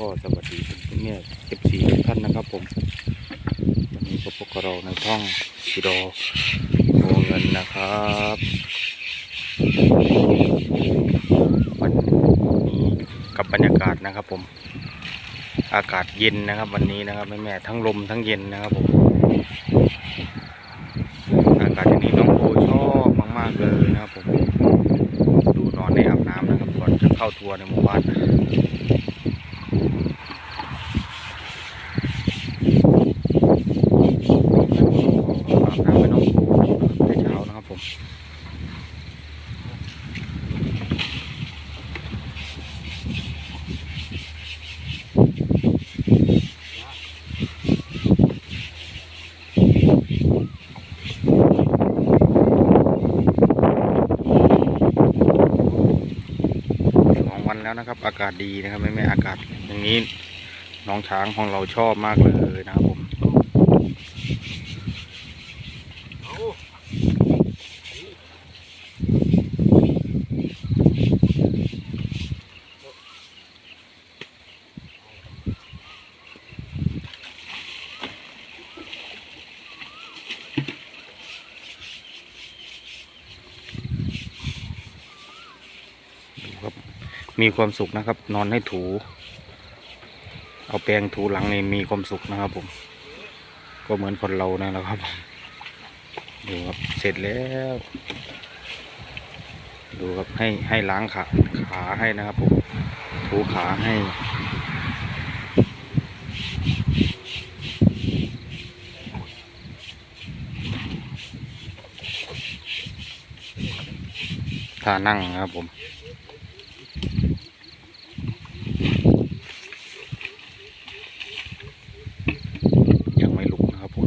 ก็สวัสดีคุณแม่เอฟซีทุกท่านนะครับผม วันนี้ก็พบกับเราในท่องสิโดโอเงินนะครับวันกับบรรยากาศนะครับผม อากาศเย็นนะครับ วันนี้นะครับแม่แม่ทั้งลมทั้งเย็นนะครับผมอากาศอย่างนี้น้องโบชอบมากๆเลยนะครับผมดูนอนในอาบน้ำนะครับก่อนจะเข้าทัวร์ในหมู่บ้านอาบน้ำให้น้องโบแต่เช้านะครับผม สองวัน แล้วนะครับ อากาศดีนะครับไม่ไม่อากาศอย่างนี้น้องช้างของเราชอบมากเลยนะครับผมดูครับ มีความสุขนะครับ นอนให้ถู เอาแปรงถูหลังนี่มีความสุขนะครับ ผม ก็เหมือนคนเรานั่นแหละครับดูครับเสร็จแล้ว ดูครับให้ให้ล้างขาขาให้นะครับผมถูขาให้ท่านั่งนะครับผม ยังไม่ลุกนะครับผม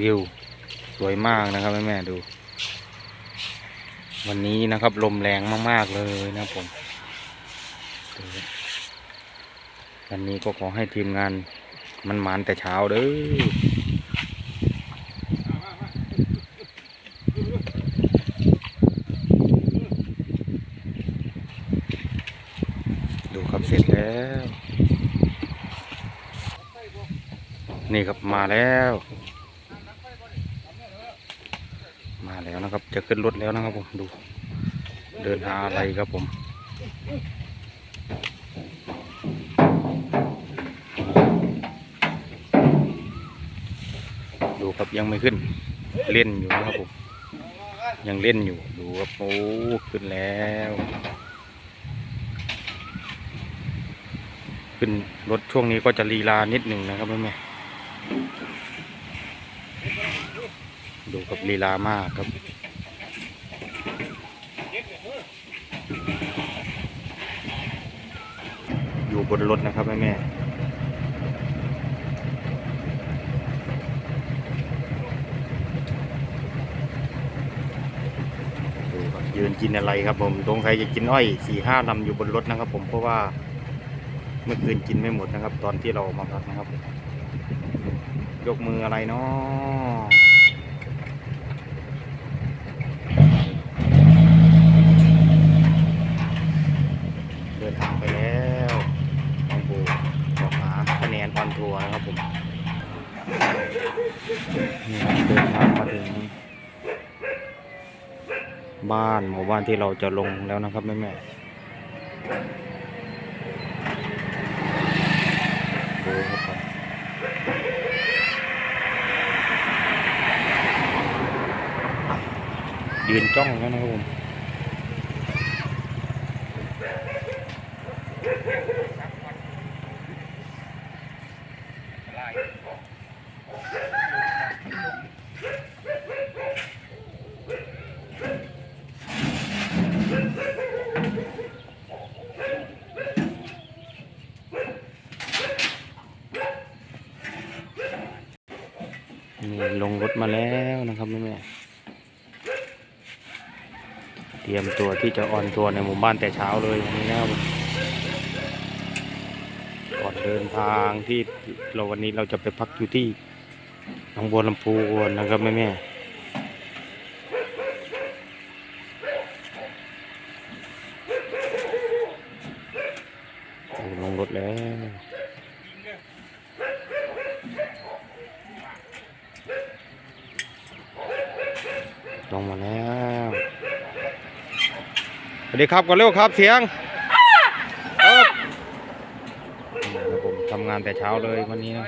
วิว สวยมากนะครับแม่แม่ๆดู วันนี้นะครับ ลมแรงมาก ๆ เลยนะผมวันนี้ก็ขอให้ทีมงานมันหมานแต่เช้าเด้อดูครับเสร็จแล้ว นี่ครับมาแล้ว มาแล้วนะครับ จะขึ้นรถแล้วนะครับผมดู เดินหาอะไรครับผมดูครับยังไม่ขึ้น เล่นอยู่นะครับผมยังเล่นอยู่ดูครับโอ้ขึ้นแล้ว ขึ้นรถช่วงนี้ก็จะลีลานิดหนึ่งนะครับแม่แม่ ดูกับลีลามากครับอยู่บนรถนะครับแม่แม่ดูครับยืนกินอะไรครับผมตรงใครจะกินอ้อยสี่ห้าลำอยู่บนรถนะครับ ผมเพราะว่าเมื่อคืนกินไม่หมดนะครับ ตอนที่เรามาพักนะครับ ยกมืออะไรเนาะ ตัวครับผมนี่ครับเดินทางมาถึงบ้านหมู่บ้านที่เราจะลงแล้วนะครับแม่แม่ดูครับผมยืนจ้องแล้วนะครับผม มาแล้วนะครับแม่แม่เตรียมตัวที่จะออนตัวในหมู่บ้านแต่เช้าเลยวันนี้นะครับก่อนเดินทางที่เราวันนี้เราจะไปพักอยู่ที่หนองบัวลำพูนะครับแม่แม่ๆโอ้ลงรถแล้ว ลงมาแล้วสวัสดีครับก่อนเร็วครับเสียงครับผมทำงานแต่เช้าเลยวันนี้นะ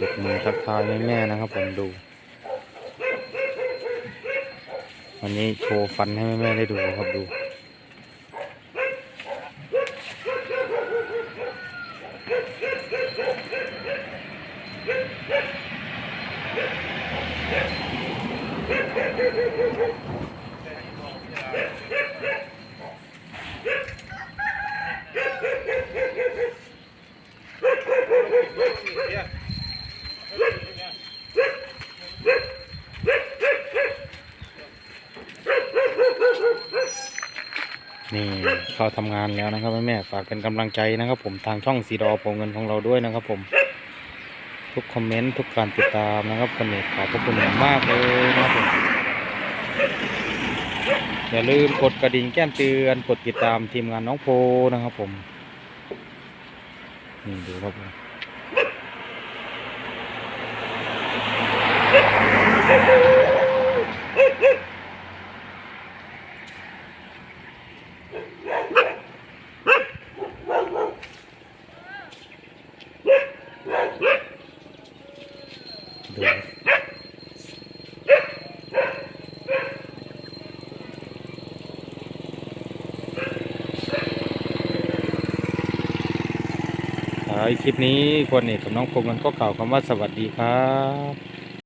ยกมือทักทายแม่ๆนะครับผมดู วันนี้โชว์ฟันให้แม่ๆได้ดูครับดู นี่เขาทำงานแล้วนะครับแม่ๆฝากเป็นกำลังใจนะครับ ผมทางช่องสีดอโปรเงินของเราด้วยนะครับ ผม ทุกคอมเมนต์ทุกการติดตามนะครับคนเน็ตขอบพระคุณอย่างมากเลยนะครับผม อย่าลืมกดกระดิ่งแจ้งเตือนกดติดตามทีมงานน้องโพนะครับผม นี่ดูครับผมครับท้าย คลิปนี้คนเอกกับน้องโพเงินก็กล่าวคำว่าสวัสดีครับ